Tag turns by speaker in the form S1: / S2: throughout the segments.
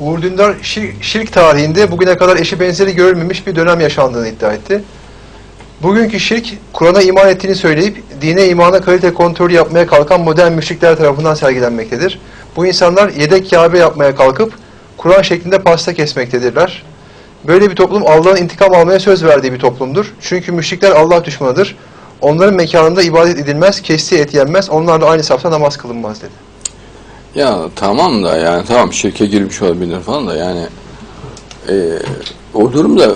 S1: Uğur Dündar şirk, tarihinde bugüne kadar eşi benzeri görülmemiş bir dönem yaşandığını iddia etti. Bugünkü şirk, Kur'an'a iman ettiğini söyleyip dine imana kalite kontrolü yapmaya kalkan modern müşrikler tarafından sergilenmektedir. Bu insanlar yedek Kabe yapmaya kalkıp Kur'an şeklinde pasta kesmektedirler. Böyle bir toplum Allah'ın intikam almaya söz verdiği bir toplumdur. Çünkü müşrikler Allah düşmanıdır. Onların mekanında ibadet edilmez, kestiği et yenmez, onlarla aynı safta namaz kılınmaz dedi.
S2: Ya tamam da yani tamam şirke girmiş olabilir falan da yani e, o durumda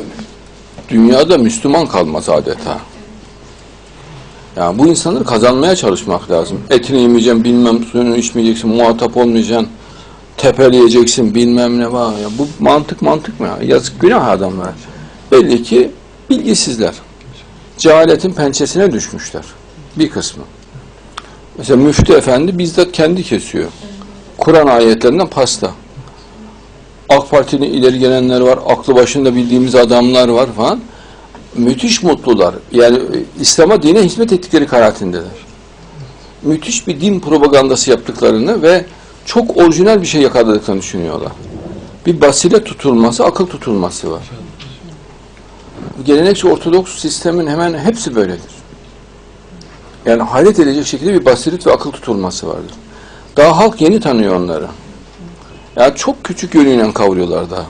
S2: dünyada Müslüman kalmaz adeta. Yani bu insanları kazanmaya çalışmak lazım. Etini yemeyeceksin, bilmem suyunu içmeyeceksin, muhatap olmayacaksın, tepeleyeceksin, bilmem ne var. Ya bu mantık mantık mı ya? Yazık günah adamlara. Belli ki bilgisizler. Cehaletin pençesine düşmüşler. Bir kısmı. Mesela müftü efendi bizzat kendi kesiyor. Kur'an ayetlerinden pasta. AK Parti'nin ileri gelenler var, aklı başında bildiğimiz adamlar var falan. Müthiş mutlular. Yani e, İslam'a dine hizmet ettikleri kanaatindeler. Müthiş bir din propagandası yaptıklarını ve çok orijinal bir şey yakaladıklarını düşünüyorlar. Bir basile tutulması, akıl tutulması var. Gelenekçi Ortodoks sistemin hemen hepsi böyledir. Yani hayret edecek şekilde bir basiret ve akıl tutulması vardır. Daha halk yeni tanıyor onları. Ya çok küçük yönüyle kavuruyorlar daha.